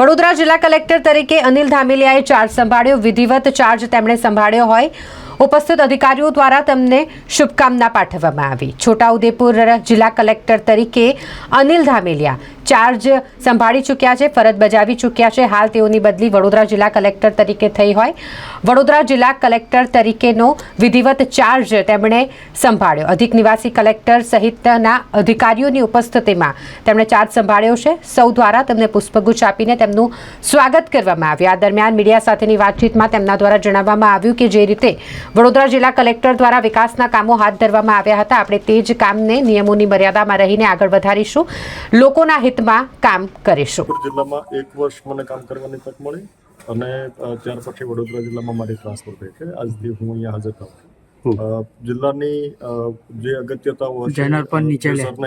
વડોદરા જિલ્લા કલેક્ટર તરીકે અનિલ ધામેલિયાએ ચાર્જ સંભાળ્યો. વિધિવત ચાર્જ તેમણે સંભાળ્યો હોય ઉપસ્થિત અધિકારીઓ દ્વારા તેમને શુભકામના પાઠવવામાં આવી. છોટાઉદેપુર જિલ્લા કલેક્ટર તરીકે અનિલ ધામેલિયા ચાર્જ સંભાળી ચૂક્યા છે, ફરજ બજાવી ચૂક્યા છે. હાલ તેઓની બદલી વડોદરા જિલ્લા કલેક્ટર તરીકે થઈ હોય. વડોદરા જિલ્લા કલેક્ટર તરીકેનો વિધિવત ચાર્જ તેમણે સંભાળ્યો. અધિક નિવાસી કલેક્ટર સહિતના અધિકારીઓની ઉપસ્થિતિમાં તેમણે ચાર્જ સંભાળ્યો છે. સૌ દ્વારા તેમને પુષ્પગુચ્છ આપીને તેમનું સ્વાગત કરવામાં આવ્યું. આ દરમિયાન મીડિયા સાથેની વાતચીતમાં તેમના દ્વારા જણાવવામાં આવ્યું કે જે રીતે વડોદરા જિલ્લા કલેક્ટર દ્વારા વિકાસના કામો હાથ ધરવામાં આવ્યા હતા. આપણે તે જ કામને નિયમોની મર્યાદામાં રહીને આગળ વધારીશું. લોકોના હિતમાં કામ કરીશું. જિલ્લામાં એક વર્ષ મને કામ કરવાની તક મળી અને ત્યાર પછી વડોદરા જિલ્લામાં મારી ટ્રાન્સફર થઈ છે. આજથી હું અહીંયા હાજર થાઉં જિલ્લાની જે અગત્યતાઓ હશે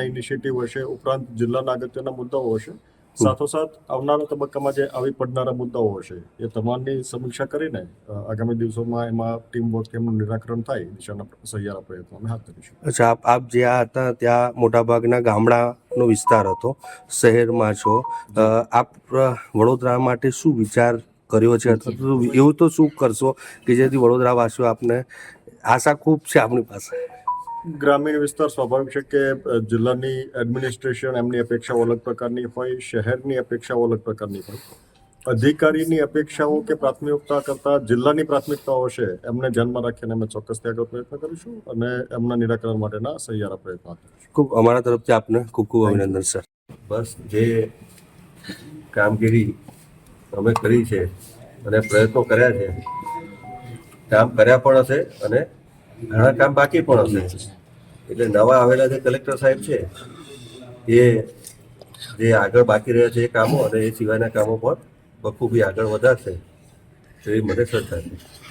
ઇનિશિયેટિવ હશે ઉપરાંત જિલ્લાના અગત્યના મુદ્દાઓ હશે સાથોસાથ આવનારા તબક્કામાં જે આવી પડનારા મુદ્દાઓ હશે એ તમામની સમીક્ષા કરીને આગામી દિવસોમાં એમાં ટીમ વર્ક એમનું નિરાકરણ થાય દિશાના સહિયારા પ્રયત્નો અમે હાથ ધરીશું. અચ્છા આપ આપ જ્યાં હતા ત્યાં મોટાભાગના ગામડાનો વિસ્તાર હતો શહેરમાં છો. આપ વડોદરા માટે શું વિચાર કર્યો છે? અથવા તો એવું તો શું કરશો કે જેથી વડોદરાવાસીઓ આપને આશા ખૂબ છે આપણી પાસે? ગ્રામીણ વિસ્તાર સ્વાભાવિક છે કે જિલ્લાની એડમિનિસ્ટ્રેશન એમની અપેક્ષાઓ અલગ પ્રકારની હોય શહેરની અપેક્ષાઓ અલગ પ્રકારની હોય. અધિકારીની અપેક્ષાઓ કે પ્રાથમિકતા કરતા જિલ્લાની પ્રાથમિકતાઓ છે એમને ધ્યાનમાં રાખીને અમે ચોક્કસ આગળ પ્રયત્ન કરીશું અને એમના નિરાકરણ માટેના સહિયારા પ્રયત્નો ખૂબ અમારા તરફથી આપને ખૂબ ખૂબ અભિનંદન સર. બસ જે કામગીરી અમે કરી છે અને પ્રયત્નો કર્યા છે કામ કર્યા પણ હશે અને ઘણા કામ બાકી પણ હશે. એટલે નવા આવેલા જે કલેક્ટર સાહેબ છે, એ જે આગળ બાકી રહ્યા છે એ કામો અને એ સિવાયના કામો પણ બખૂબી આગળ વધારશે. એવી મને શ્રદ્ધા છે